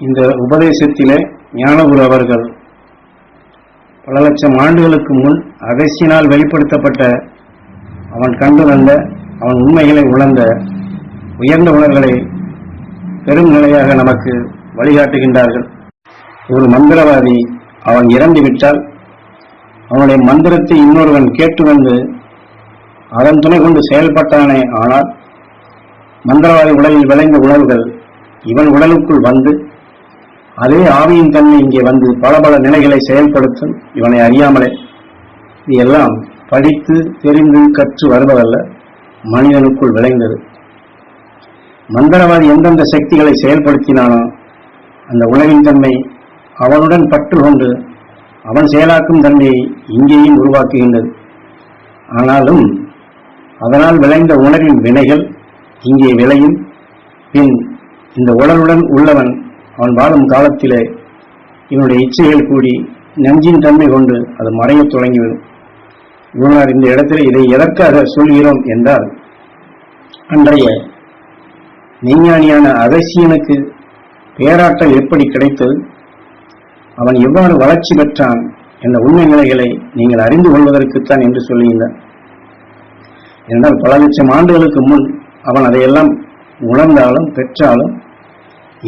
இந்த உபதேசத்திலே ஞானகுரு அவர்கள் பல லட்சம் ஆண்டுகளுக்கு முன் அகசியினால் வெளிப்படுத்தப்பட்ட அவன் கண்டு வந்த அவன் உண்மைகளை உணர்ந்த உயர்ந்த உணர்களை பெரும் நிலையாக நமக்கு வழிகாட்டுகின்றார்கள். ஒரு மந்திரவாதி அவன் இறந்து விட்டால் அவனுடைய மந்திரத்தை இன்னொருவன் கேட்டு வந்து அதன் துணை கொண்டு செயல்பட்டானே ஆனால் மந்திரவாதி உடலில் விளைந்த உணர்வுகள் இவன் உடலுக்குள் வந்து அதே ஆவியின் தன்மை இங்கே வந்து பல பல நிலைகளை செயல்படுத்தும். இவனை அறியாமலே இது எல்லாம் படித்து தெரிந்து கற்று வருவதல்ல. மனிதனுக்குள் விளைந்தது. மந்திரவாதி எந்தெந்த சக்திகளை செயல்படுத்தினானோ அந்த உணவின் தன்மை அவனுடன் பற்று கொண்டு அவன் செயலாக்கும் தன்மையை இங்கேயும் உருவாக்குகின்றது. ஆனாலும் அதனால் விளைந்த உணர்வின் வினைகள் இங்கே விளையும். பின் இந்த உடலுடன் உள்ளவன் அவன் வாழும் காலத்திலே இவனுடைய இச்சைகள் கூடி நெஞ்சின் தன்மை கொண்டு அது மறையத் தொடங்கிவிடும். குருநார் இந்த இடத்தில் இதை எதற்காக சொல்கிறோம் என்றால் அன்றைய மெய்ஞானியான அகசியனுக்கு பேராற்றல் எப்படி கிடைத்தது? அவன் எவ்வாறு வளர்ச்சி பெற்றான் என்ற உண்மை நிலைகளை நீங்கள் அறிந்து கொள்வதற்குத்தான் என்று சொல்லுகின்றான் என்றால் பல லட்சம் ஆண்டுகளுக்கு முன் அவன் அதையெல்லாம் உணர்ந்தாலும் பெற்றாலும்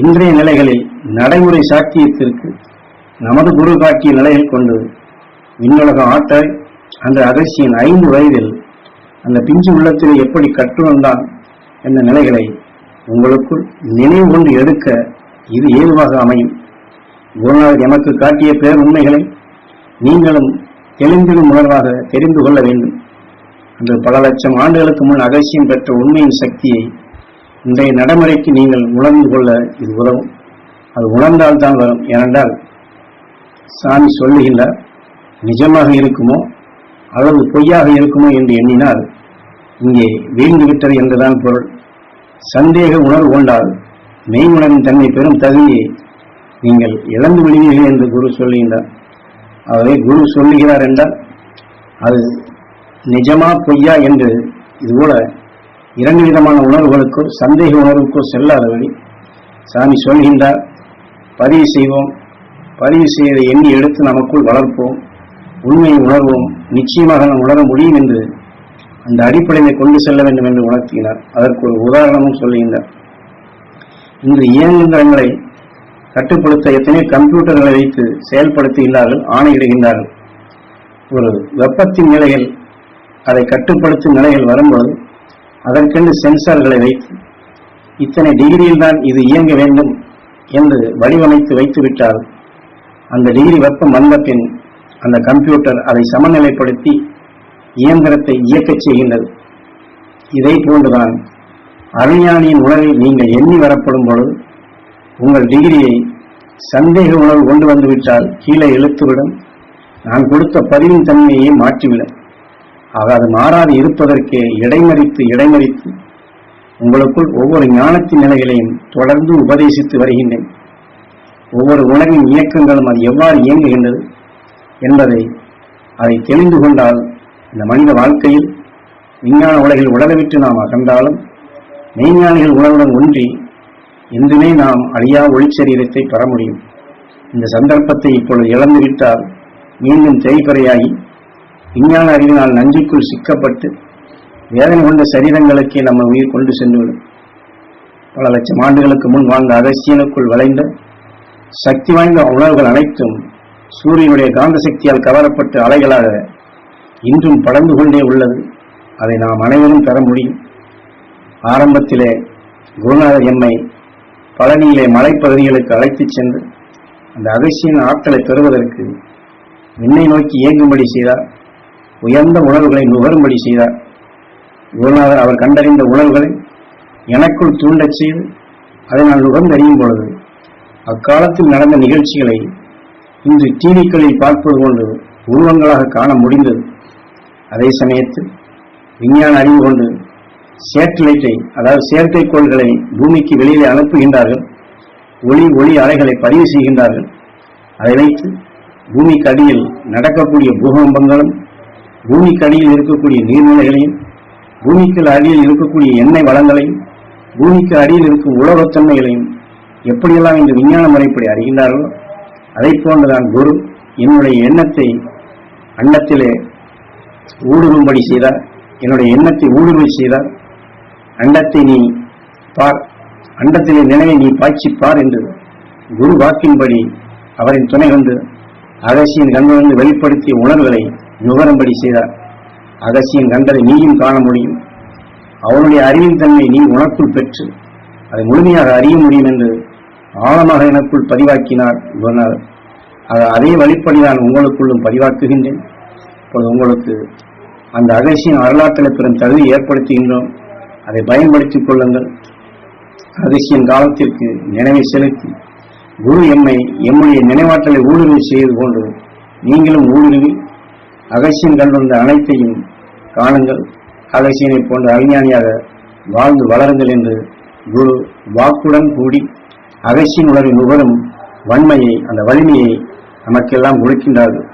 இன்றைய நிலைகளில் நடைமுறை சாத்தியத்திற்கு நமது குரு காட்டிய நிலையில் கொண்டு விண்ணுலக ஆட்டாய் அந்த அகசியின் ஐந்து வயதில் அந்த பிஞ்சு உள்ளத்தில் எப்படி கற்று வந்தான் என்ற நிலைகளை உங்களுக்குள் நினைவு கொண்டு எடுக்க இது ஏதுவாக அமையும். குருநாதர் எமக்கு காட்டிய பேர் உண்மைகளை நீங்களும் தெளிந்திடும் உணர்வாக தெரிந்து கொள்ள வேண்டும். அந்த பல லட்சம் ஆண்டுகளுக்கு முன் அகசியம் பெற்ற உண்மையின் சக்தியை இன்றைய நடைமுறைக்கு நீங்கள் உணர்ந்து கொள்ள இது உதவும். அது உணர்ந்தால் தான் வரும். ஏனென்றால் சாமி சொல்லுகின்றார் நிஜமாக இருக்குமோ அல்லது பொய்யாக இருக்குமோ? என்று எண்ணினால் இங்கே வீழ்ந்து விட்டது என்றுதான் பொருள். சந்தேக உணர்வு கொண்டால் மெய்முணரின் தன்மை பெறும் தகுதியை நீங்கள் இழந்து விடுவீர்கள் என்று குரு சொல்லுகின்றார். ஆகவே குரு சொல்லுகிறார் என்றால் அது நிஜமா பொய்யா என்று இதுபோல இரண்டு விதமான உணர்வுகளுக்கோ சந்தேக உணர்வுக்கோ செல்லாதபடி சாமி சொல்கின்றார் பதிவு செய்வோம். பதிவு செய்வதை எண்ணி எடுத்து நமக்குள் வளர்ப்போம். உண்மையை உணர்வோம். நிச்சயமாக நாம் உணர முடியும் என்று அந்த அடிப்படையை கொண்டு செல்ல வேண்டும் என்று உணர்த்தினார் அதற்கு ஒரு உதாரணமும் சொல்லுகின்றார் இன்று இயந்திரங்களை கட்டுப்படுத்த எத்தனையோ கம்ப்யூட்டர்களை வைத்து செயல்படுத்துகின்றார்கள் ஆணையிடுகின்றார்கள். ஒரு வெப்பத்தின் நிலையில் அதை கட்டுப்படுத்தும் நிலையில் வரும்போது அதற்கென்று சென்சார்களை வைத்து இத்தனை டிகிரியில் தான் இது இயங்க வேண்டும் என்று வடிவமைத்து வைத்துவிட்டால் அந்த டிகிரி வெப்பம் வந்த பின் அந்த கம்ப்யூட்டர் அதை சமநிலைப்படுத்தி இயந்திரத்தை இயக்கச் செய்கின்றது. இதை போன்றுதான் அருஞானியின் உணர்வில் நீங்கள் எண்ணி வரப்படும் பொழுது உங்கள் டிகிரியை சந்தேக உணர்வு கொண்டு வந்துவிட்டால் கீழே இழுத்துவிடும். நான் கொடுத்த பதிவின் தன்மையை மாற்றிவிடும். ஆக அது மாறாது இருப்பதற்கே இடைமறித்து இடைமறித்து உங்களுக்குள் ஒவ்வொரு ஞானத்தின் நிலைகளையும் தொடர்ந்து உபதேசித்து வருகின்றேன். ஒவ்வொரு உணவின் இயக்கங்களும் அது எவ்வாறு இயங்குகின்றது என்பதை அதை தெரிந்து கொண்டால் இந்த மனித வாழ்க்கையில் விஞ்ஞான உலகில் உடலை விட்டு நாம் அகன்றாலும் மெய்ஞானிகள் உணவுடன் ஒன்றி என்றுமே நாம் அழியா ஒளிச்சரீரத்தை பெற முடியும். இந்த சந்தர்ப்பத்தை இப்பொழுது இழந்துவிட்டால் மீண்டும் தேய்பறையாகி விஞ்ஞான அறிவினால் நஞ்சுக்குள் சிக்கப்பட்டு வேதனை கொண்ட சரீரங்களுக்கே நம்ம உயிர் கொண்டு சென்றுவிடும். பல லட்சம் ஆண்டுகளுக்கு முன் வாழ்ந்த அகசியனுக்குள் வளைந்த சக்தி வாய்ந்த உணர்வுகள் அனைத்தும் சூரியனுடைய காந்த சக்தியால் கவரப்பட்டு அலைகளாக இன்றும் படர்ந்து கொண்டே உள்ளது. அதை நாம் அனைவரும் பெற முடியும். ஆரம்பத்திலே குருநாதர் எம்மை பழனியிலே மலைப்பகுதிகளுக்கு அழைத்துச் சென்று அந்த அகசியின் ஆற்றலை பெறுவதற்கு விண்ணை நோக்கி இயங்கும்படி செய்தார். உயர்ந்த உணர்வுகளை நுகரும்படி செய்தார். குருநாதர் அவர் கண்டறிந்த உணர்வுகளை எனக்குள் தூண்டச் செய்து அதை நான் நுகர்ந்தறியும் பொழுது அக்காலத்தில் நடந்த நிகழ்ச்சிகளை இன்று டிவிக்களில் பார்ப்பது கொண்டு உருவங்களாக காண முடிந்தது. அதே சமயத்தில் விஞ்ஞான அறிவு கொண்டு சேட்டலைட்டை அதாவது செயற்கைக்கோள்களை பூமிக்கு வெளியிலே அனுப்புகின்றார்கள். ஒளி ஒளி அலைகளை பதிவு செய்கின்றார்கள். அதை வைத்து பூமிக்கு அடியில் நடக்கக்கூடிய பூகம்பங்களும் பூமிக்கு அடியில் இருக்கக்கூடிய நீர்நிலைகளையும் பூமிக்கு அடியில் இருக்கக்கூடிய எண்ணெய் வளங்களையும் பூமிக்கு அடியில் இருக்கும் உலகத்தன்மைகளையும் எப்படியெல்லாம் இந்த விஞ்ஞான முறைப்படி அறிகின்றார்களோ அதை போன்றுதான் குரு என்னுடைய எண்ணத்தை அண்டத்திலே ஊடுருவும்படி செய்தார். என்னுடைய எண்ணத்தை ஊடுருவை செய்தார். அண்டத்தை நீ பார். அண்டத்திலே நினைவை நீ பாய்ச்சி பார் என்று குரு வாக்கின்படி அவரின் துணை கொண்டு அகசியன் கண்ணிலிருந்து வெளிப்படுத்திய உணர்வுகளை நுகரும்படி செய்தார் அகசியன் கண்டதை நீயும் காண முடியும். அவனுடைய அறிவின் தன்மை நீ உனக்குள் பெற்று அதை முழுமையாக அறிய முடியும் என்று ஆழமாக எனக்குள் பதிவாக்கினார் குருநாதர் அதே வழிப்படி நான் உங்களுக்குள்ளும் பதிவாக்குகின்றேன். இப்பொழுது உங்களுக்கு அந்த அகசியின் வரலாற்றில் பெறும் தகுதி ஏற்படுத்துகின்றோம். அதை பயன்படுத்திக் கொள்ளுங்கள். அதிசயின் காலத்திற்கு நினைவை செலுத்தி குரு எம்மை எம்முடைய நினைவாற்றலை ஊடுருவி செய்து கொண்டு நீங்களும் ஊடுருவி அகசியன் கண்டுள்ள அனைத்தையும் காணுங்கள். அகசியனை போன்ற அறிஞானியாக வாழ்ந்து வளருங்கள் என்று குரு வாக்குடன் கூடி அகசியின் உணர்வின் நுகரும் வன்மையை அந்த வலிமையை நமக்கெல்லாம் கொடுக்கின்றார்கள்.